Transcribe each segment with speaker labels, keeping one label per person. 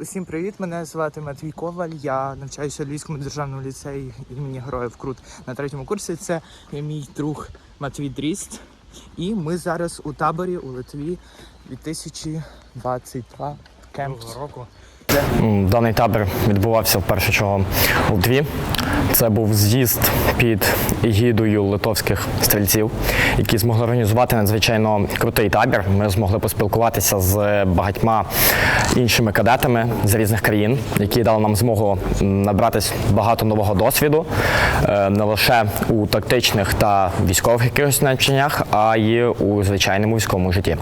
Speaker 1: Усім привіт! Мене звати Матвій Коваль. Я навчаюся у Львівському державному ліцеї імені Героїв Крут на третьому курсі. Це мій друг Матвій Дріст. І ми зараз у таборі у Литві 2022 кемп.
Speaker 2: року. Даний табір відбувався вперше чого у Литві. Це був з'їзд під егідою литовських стрільців, які змогли організувати надзвичайно крутий табір. Ми змогли поспілкуватися з багатьма іншими кадетами з різних країн, які дали нам змогу набратись багато нового досвіду е, не лише у тактичних та військових якихось навчаннях, а й у звичайному військовому житті.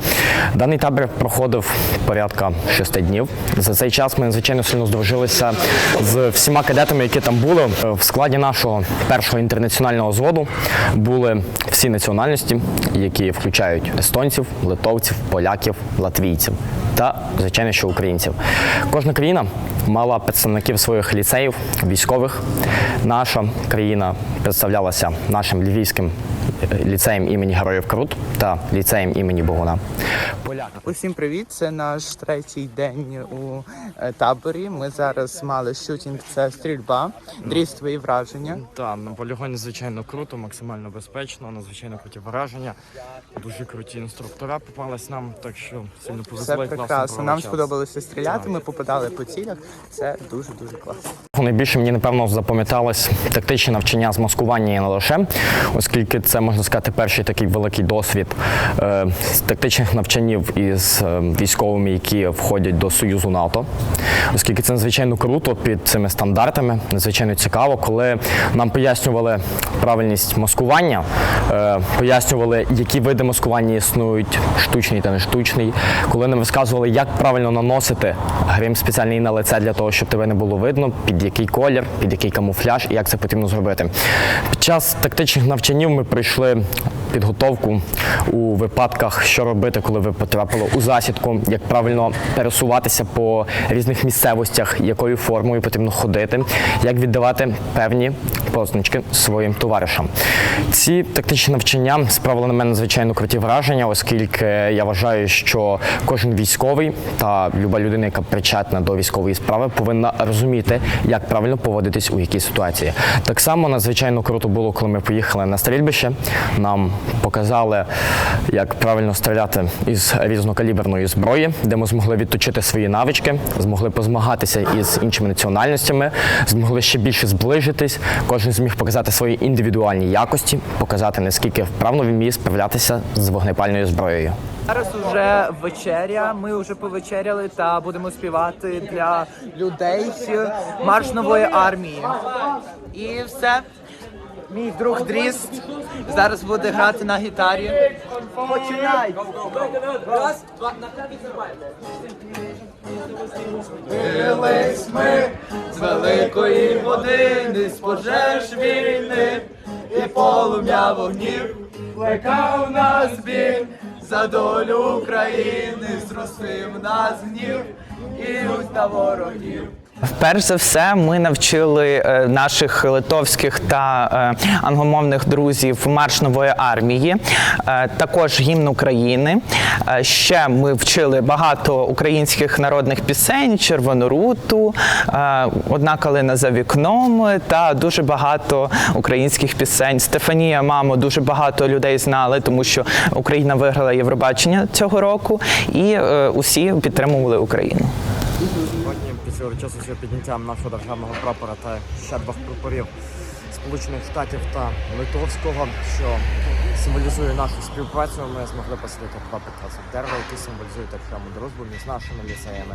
Speaker 2: Даний табір проходив порядка шести днів. За цей час ми надзвичайно сильно здружилися з всіма кадетами, які там були. Складі нашого першого інтернаціонального зводу були всі національності, які включають естонців, литовців, поляків, латвійців та, звичайно, що українців. Кожна країна мала представників своїх ліцеїв, військових. Наша країна представлялася нашим львівським ліцеєм імені Героїв Крут та ліцеєм імені Богуна. Поляки.
Speaker 1: Усім привіт! Це наш третій день у е, таборі. Ми зараз мали шутінг, це стрільба. Дріст, твої враження.
Speaker 2: Так, на полігоні звичайно круто, максимально безпечно, надзвичайно круті враження. Дуже круті інструктора попались нам, так що сильно
Speaker 1: Все
Speaker 2: повезло. і
Speaker 1: прекрасно. Нам сподобалося стріляти. Ми попадали по цілях. Це дуже дуже класно.
Speaker 2: Найбільше мені напевно запам'яталось тактичне навчання з маскування і не лише, оскільки це можна сказати перший такий великий досвід е, тактичних навчанів із е, військовими, які входять до Союзу НАТО, оскільки це надзвичайно круто під цими стандартами, надзвичайно цікаво, коли нам пояснювали правильність маскування, е, пояснювали, які види маскування існують, штучний та не штучний, коли нам розказували, як правильно наносити грим спеціальний на лице для того, щоб тебе не було видно, під який колір, під який камуфляж і як це потрібно зробити. Під час тактичних навчанів ми пройшли підготовку у випадках, що робити, коли ви потрапили у засідку, як правильно пересуватися по різних місцевостях, якою формою потрібно ходити, як віддавати певні позначки своїм товаришам. Ці тактичні навчання справили на мене звичайно круті враження, оскільки я вважаю, що кожен військовий та люба людина, яка причетна до військової справи, повинна розуміти, як правильно поводитись у якій ситуації. Так само надзвичайно круто було, коли ми поїхали на стрільбище. Нам показали, як правильно стріляти із різнокаліберної зброї, де ми змогли відточити свої навички, змогли позмагатися із іншими національностями, змогли ще більше зближитись. Кожен зміг показати свої індивідуальні якості, показати наскільки вправно він вміє справлятися з вогнепальною зброєю.
Speaker 1: Зараз уже вечеря. Ми вже повечеряли та будемо співати для людей марш нової армії. І все. Мій друг Дріст зараз буде грати на гітарі. Починай! Раз, два, на Бились ми з великої води, з пожеж війни, і полум'я вогнів плекав нас біль за долю України, зростив нас гнів і на ворогів.
Speaker 3: Перш за все, ми навчили е, наших литовських та е, англомовних друзів марш нової армії, е, також гімн України. Ще ми вчили багато українських народних пісень, червону руту, одна калина за вікном та дуже багато українських пісень. Стефанія, мамо, дуже багато людей знали, тому що Україна виграла Євробачення цього року, і усі підтримували Україну.
Speaker 2: Сьогодні після урочистого підняття нашого державного прапора та ще двох прапорів Сполучених Штатів та Литовського, що символізує нашу співпрацю, ми змогли посадити два прекрасних дерева, які символізують так само дружбу між нашими ліцеями,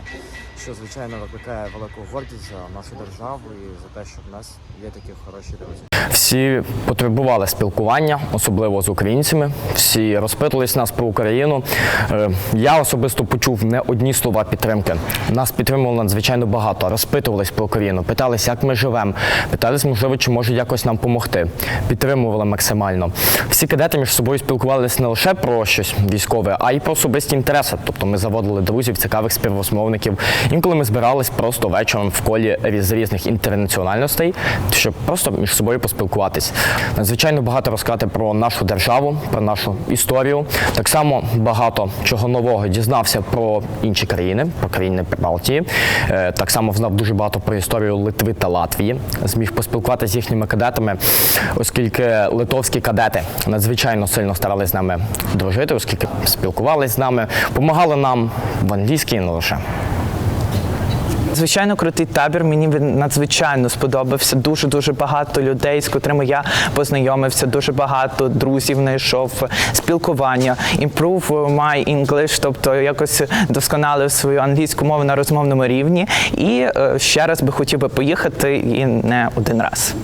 Speaker 2: що звичайно викликає велику гордість за нашу державу і за те, що в нас є такі хороші друзі. Всі потребували спілкування, особливо з українцями. Всі розпитувались нас про Україну. Е, Я особисто почув не одні слова підтримки. Нас підтримувало надзвичайно багато. Розпитувались про Україну, питались, як ми живемо, питались, можливо, чи може якось нам допомогти. Підтримували максимально. Всі кадети кадети між собою спілкувалися не лише про щось військове, а й про особисті інтереси. Тобто ми заводили друзів, цікавих співрозмовників. Інколи ми збирались просто вечором в колі з різних інтернаціональностей, щоб просто між собою поспілкуватись. Надзвичайно багато розказати про нашу державу, про нашу історію. Так само багато чого нового дізнався про інші країни, про країни Прибалтії. Е, Так само знав дуже багато про історію Литви та Латвії. Зміг поспілкуватися з їхніми кадетами, оскільки литовські кадети надзвичайно сильно старались з нами дружити, оскільки спілкувалися з нами, допомагали нам в англійській не лише.
Speaker 3: Звичайно, крутий табір. Мені він надзвичайно сподобався. Дуже дуже багато людей, з котрими я познайомився. Дуже багато друзів знайшов спілкування. Improve my English, тобто якось досконалив свою англійську мову на розмовному рівні. І е, ще раз би хотів би поїхати і не один раз.